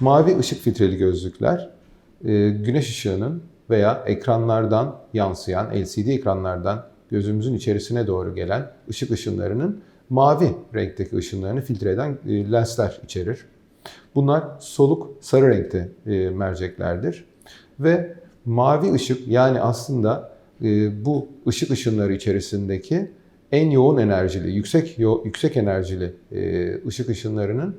Mavi ışık filtreli gözlükler e, güneş ışığının veya ekranlardan yansıyan LCD ekranlardan gözümüzün içerisine doğru gelen ışık ışınlarının mavi renkteki ışınlarını filtre eden e, lensler içerir. Bunlar soluk sarı renkte e, merceklerdir ve mavi ışık yani aslında bu ışık ışınları içerisindeki en yoğun enerjili, yüksek yüksek enerjili ışık ışınlarının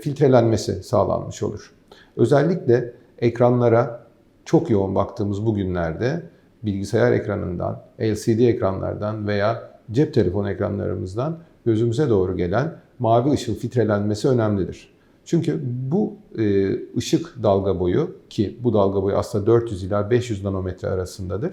filtrelenmesi sağlanmış olur. Özellikle ekranlara çok yoğun baktığımız bu günlerde bilgisayar ekranından, LCD ekranlardan veya cep telefon ekranlarımızdan gözümüze doğru gelen mavi ışığın filtrelenmesi önemlidir. Çünkü bu e, ışık dalga boyu ki bu dalga boyu aslında 400 ila 500 nanometre arasındadır.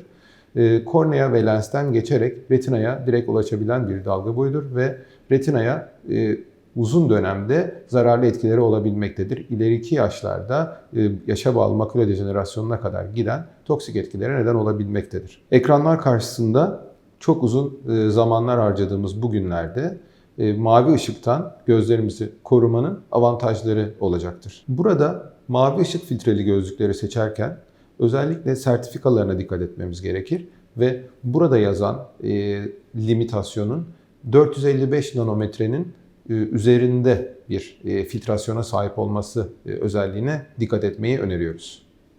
E, kornea ve lensten geçerek retinaya direkt ulaşabilen bir dalga boyudur ve retinaya e, uzun dönemde zararlı etkileri olabilmektedir. İleriki yaşlarda e, yaşa bağlı makule dejenerasyonuna kadar giden toksik etkilere neden olabilmektedir. Ekranlar karşısında çok uzun e, zamanlar harcadığımız bu günlerde e, mavi ışıktan gözlerimizi korumanın avantajları olacaktır. Burada mavi ışık filtreli gözlükleri seçerken özellikle sertifikalarına dikkat etmemiz gerekir ve burada yazan e, limitasyonun 455 nanometrenin üzerinde bir e, filtrasyona sahip olması e, özelliğine dikkat etmeyi öneriyoruz.